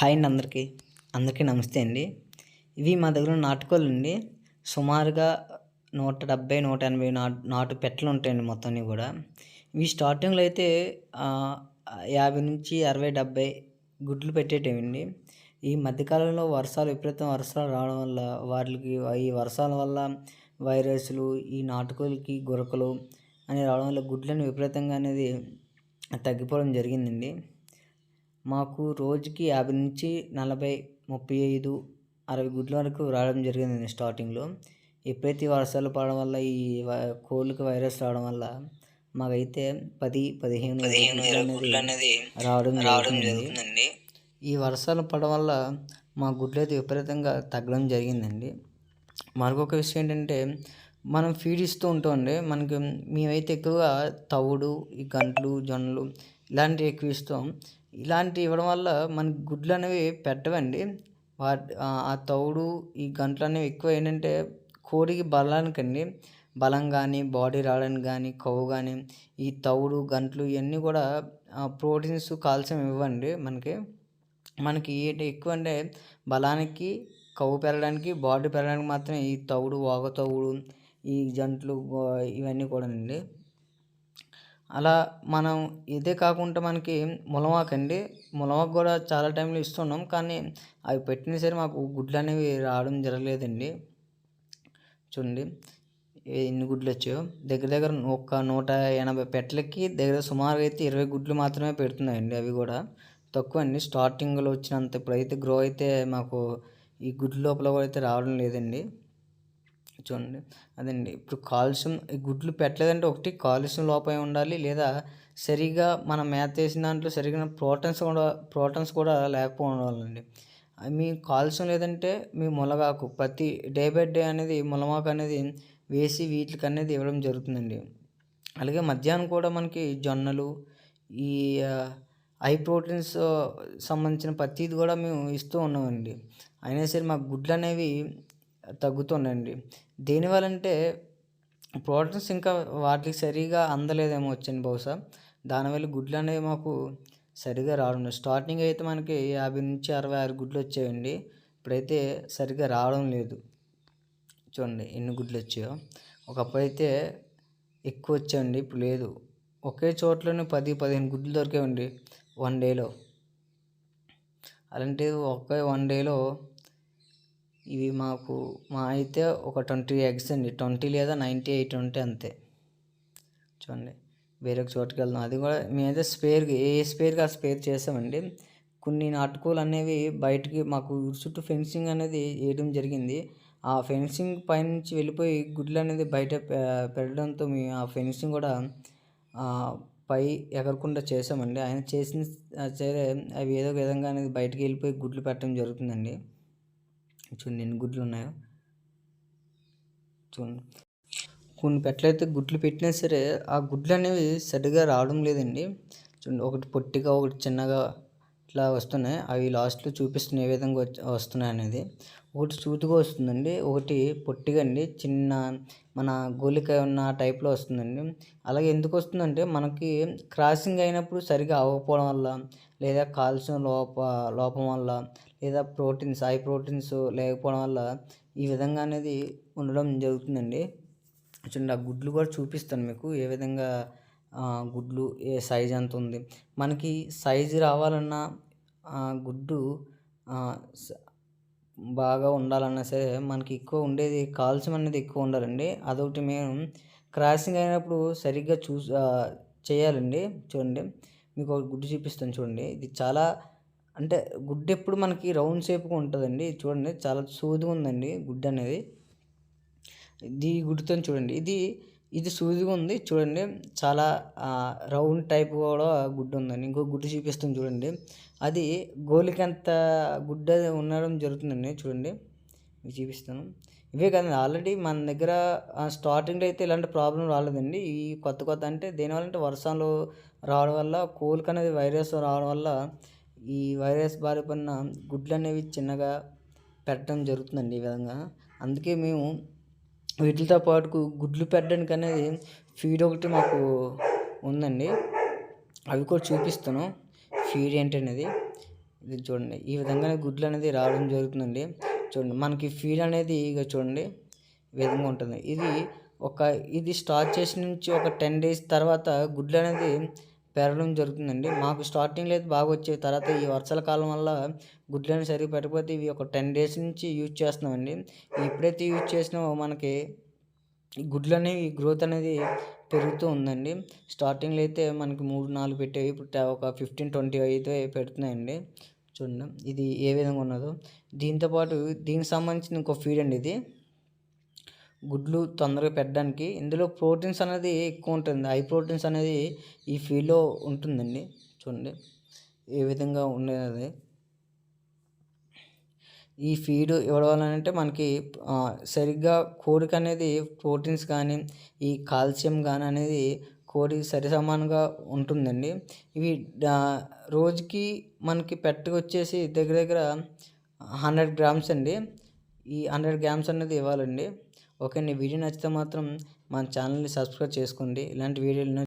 Hi అండి అందరికీ. అందరికీ నమస్తే అండి. ఇవి మా దగ్గర ఉన్న నాటుకోళ్ళు అండి సుమారుగా నూట డెబ్బై నూట ఎనభై నాటు నాటు పెట్టలు ఉంటాయండి మొత్తం కూడా. ఇవి స్టార్టింగ్లో అయితే యాభై నుంచి అరవై డెబ్బై గుడ్లు పెట్టేటివండి. ఈ మధ్యకాలంలో వర్షాలు విపరీతం వర్షాలు రావడం వల్ల వాటికి ఈ వర్షాల వల్ల వైరస్లు ఈ నాటుకోళ్ళకి గురకలు అని రావడం వల్ల గుడ్లను విపరీతంగా అనేది తగ్గిపోవడం జరిగిందండి. మాకు రోజుకి యాభై నుంచి నలభై ముప్పై ఐదు అరవై గుడ్ల వరకు రావడం జరిగిందండి స్టార్టింగ్లో. ఎప్పుడైతే వర్షాలు పడడం వల్ల ఈ కోళ్ళకి వైరస్ రావడం వల్ల మాకైతే పది పదిహేను గుడ్లు అనేది రావడం జరుగుతుందండి. ఈ వర్షాలు పడడం వల్ల మా గుడ్లు అయితే విపరీతంగా తగ్గడం జరిగిందండి. మరొక విషయం ఏంటంటే మనం ఫీడ్ ఇస్తూ ఉంటామండి. మనకి మేమైతే ఎక్కువగా తవుడు ఈ గంటలు జొన్నలు ఇలాంటివి ఎక్కువ ఇస్తాం. ఇలాంటివి ఇవ్వడం వల్ల మనకి గుడ్లు అనేవి పెట్టవండి. వాటి ఆ- తౌడు తవుడు ఈ గంటలు అనేవి ఎక్కువ ఏంటంటే కోడికి బలానికండి. బలం కానీ బాడీ రావడానికి కానీ కొవ్వు కానీ ఈ తవుడు గంటలు ఇవన్నీ కూడా ప్రోటీన్స్ కాల్షియం ఇవ్వండి మనకి. మనకి ఏంటి ఎక్కువ అంటే బలానికి కొవ్వు పెరగడానికి బాడీ పెరగడానికి మాత్రమే ఈ తవుడు వాగ తవుడు ఈ జంట్లు ఇవన్నీ కూడా అండి అలా మనం ఇదే కాకుండా మనకి ములమాకు అండి. ములమాకు కూడా చాలా టైంలో ఇస్తున్నాం. కానీ అవి పెట్టినా సరే మాకు గుడ్లు అనేవి రావడం జరగలేదండి. చూడండి ఎన్ని గుడ్లు వచ్చాయో. దగ్గర దగ్గర ఒక నూట ఎనభై పెట్టలకి దగ్గర సుమారుగా అయితే ఇరవై గుడ్లు మాత్రమే పెడుతున్నాయండి అవి కూడా. తక్కువ అండి. స్టార్టింగ్లో వచ్చినంత ఇప్పుడైతే గ్రో అయితే మాకు ఈ గుడ్ల లోపల కూడా అయితే రావడం లేదండి. చూడండి. అదండి. ఇప్పుడు కాలుష్యం ఈ గుడ్లు పెట్టలేదంటే ఒకటి కాలుష్యం లోపం ఉండాలి? లేదా సరిగా మనం మేత వేసిన దాంట్లో సరిగిన ప్రోటీన్స్ కూడా ప్రోటీన్స్ కూడా లేకపోవడం మీ కాలుష్యం లేదంటే మీ మునగాకు ప్రతి డే బై డే అనేది మునగాకు అనేది వేసి వీటికి అనేది ఇవ్వడం జరుగుతుందండి. అలాగే మధ్యాహ్నం కూడా మనకి జొన్నలు ఈ హై ప్రోటీన్స్ సంబంధించిన ప్రతిది కూడా మేము ఇస్తూ ఉన్నామండి. అయినా సరే మా గుడ్లు అనేవి తగ్గుతున్నాయండి దేనివల్ల అంటే ప్రోటీన్స్ ఇంకా వాటికి సరిగా అందలేదేమో వచ్చింది బహుశా. దానివల్ల గుడ్లు అనేవి మాకు సరిగా రావడం లేదు స్టార్టింగ్ అయితే మనకి యాభై నుంచి అరవై ఆరు గుడ్లు వచ్చాయండి. ఇప్పుడైతే సరిగా రావడం లేదు. చూడండి ఎన్ని గుడ్లు వచ్చాయో. ఒకప్పుడు అయితే ఎక్కువ వచ్చాయండి. ఇప్పుడు లేదు. ఒకే చోట్లోనే పది పదిహేను గుడ్లు దొరికాయండి వన్ డేలో. అలాంటిది ఒకే వన్ డేలో ఇవి మాకు మా అయితే ఒక ట్వంటీ ఎగ్స్ అండి. ట్వంటీ లేదా నైంటీ ఎయిట్ ఉంటే అంతే. చూడండి వేరే చోటుకి వెళ్దాం. అది కూడా మేమైతే స్పేర్ ఏ స్పేర్గా ఆ స్పేర్ చేసామండి. కొన్ని నాటుకోలు అనేవి బయటికి మాకు చుట్టూ ఫెన్సింగ్ అనేది వేయడం జరిగింది. ఆ ఫెన్సింగ్ పైనుంచి వెళ్ళిపోయి గుడ్లు అనేది బయట పెరగడంతో పెట్టడంతో మేము ఆ ఫెన్సింగ్ కూడా పై ఎగరకుండా చేసామండి. ఆయన చేసిన సరే అవి ఏదో విధంగా అనేది బయటికి వెళ్ళిపోయి గుడ్లు పెట్టడం జరుగుతుందండి. చూడండి ఎన్ని గుడ్లు ఉన్నాయో. చూడండి కొన్ని పెట్టలైతే గుడ్లు పెట్టినా సరే ఆ గుడ్లు అనేవి సరిగా రావడం లేదండి. చూడండి ఒకటి పొట్టిగా ఒకటి చిన్నగా ఇట్లా వస్తున్నాయి. అవి లాస్ట్లో చూపిస్తున్నాయి ఏ విధంగా వచ్చి- వస్తున్నాయి అనేది. ఒకటి సూటిగా వస్తుందండి ఒకటి పొట్టిగా అండి. చిన్న మన గోలికాయ ఉన్న టైప్లో వస్తుందండి. అలాగే ఎందుకు వస్తుందంటే మనకి క్రాసింగ్ అయినప్పుడు సరిగా అవ్వకపోవడం వల్ల లేదా కాల్సిన లోప లోపం వల్ల లేదా ప్రోటీన్స్ హై ప్రోటీన్స్ లేకపోవడం వల్ల ఈ విధంగా అనేది ఉండడం జరుగుతుందండి. చూడండి ఆ గుడ్లు కూడా చూపిస్తాను మీకు ఏ విధంగా గుడ్లు ఏ సైజ్ ఎంత ఉంది. మనకి సైజు రావాలన్నా గుడ్డు బాగా ఉండాలన్నా సరే మనకి ఎక్కువ ఉండేది కాల్షియం అనేది ఎక్కువ ఉండాలండి. అదొకటి మేము క్రాసింగ్ అయినప్పుడు సరిగ్గా చూ చేయాలండి. చూడండి మీకు ఒక గుడ్డు చూపిస్తాను చూడండి. ఇది చాలా అంటే గుడ్డు ఎప్పుడు మనకి రౌండ్ షేప్గా ఉంటుందండి. చూడండి చాలా సూదిగా ఉందండి గుడ్డు అనేది. ఇది గుడ్డుతో చూడండి. ఇది ఇది సూదిగా ఉంది. చూడండి చాలా రౌండ్ టైప్ కూడా గుడ్డు ఉందండి. ఇంకో గుడ్డు చూపిస్తుంది చూడండి. అది గోలికంత గుడ్డ ఉండడం జరుగుతుందండి. చూడండి మీకు చూపిస్తాను. ఇవే కదండి. ఆల్రెడీ మన దగ్గర స్టార్టింగ్లో అయితే ఇలాంటి ప్రాబ్లం రాలేదండి. ఈ కొత్త కొత్త అంటే దేనివల్ల అంటే వర్షాలు రావడం వల్ల కోలికి అనేది వైరస్ రావడం వల్ల ఈ వైరస్ బారి పడిన గుడ్లు అనేవి చిన్నగా పెట్టడం జరుగుతుందండి ఈ విధంగా. అందుకే మేము వీటితో పాటు గుడ్లు పెట్టడానికి అనేది ఫీడ్ ఒకటి మాకు ఉందండి. అవి కూడా చూపిస్తాను ఫీడ్ ఏంటనేది. ఇది చూడండి. ఈ విధంగానే గుడ్లు అనేది రావడం జరుగుతుందండి. చూడండి. మనకి ఫీడ్ అనేది ఇక చూడండి. విధంగా ఉంటుంది. ఇది ఒక ఇది స్టార్ట్ చేసిన నుంచి ఒక టెన్ డేస్ తర్వాత గుడ్లు అనేది పెరగడం జరుగుతుందండి. మాకు స్టార్టింగ్లో అయితే బాగా వచ్చేవి. తర్వాత ఈ వర్షాల కాలం వల్ల గుడ్లను సరిగ్గా పెట్టకపోతే ఇవి ఒక టెన్ డేస్ నుంచి యూజ్ చేస్తున్నామండి. ఎప్పుడైతే యూజ్ చేసినామో మనకి గుడ్లు అనేవి గ్రోత్ అనేది పెరుగుతూ ఉందండి. స్టార్టింగ్లో అయితే మనకి మూడు నాలుగు పెట్టేవి. ఇప్పుడు ఒక ఫిఫ్టీన్ ట్వంటీ అయితే పెడుతున్నాయండి. చూడండి. ఇది ఏ విధంగా ఉన్నదో. దీంతోపాటు దీనికి సంబంధించిన ఇంకో ఫీడ్ అండి ఇది. గుడ్లు తొందరగా పెట్టడానికి. ఇందులో ప్రోటీన్స్ అనేది ఎక్కువ ఉంటుంది. హై ప్రోటీన్స్ అనేది ఈ ఫీడ్లో ఉంటుందండి. చూడండి. ఏ విధంగా ఉండేది. ఈ ఫీడ్ ఇవ్వడం అంటే మనకి సరిగ్గా కోడికి అనేది ప్రోటీన్స్ కానీ ఈ కాల్షియం కానీ అనేది కోడి సరి సమానంగా ఉంటుందండి. ఇవి రోజుకి మనకి పెట్టకు వచ్చేసి దగ్గర దగ్గర హండ్రెడ్ గ్రామ్స్ అండి. ఈ హండ్రెడ్ గ్రామ్స్ అనేది ఇవ్వాలండి. ఓకే అండి వీడియో నచ్చితే మాత్రం మన ఛానల్ని సబ్స్క్రైబ్ చేసుకోండి. ఇలాంటి వీడియోలు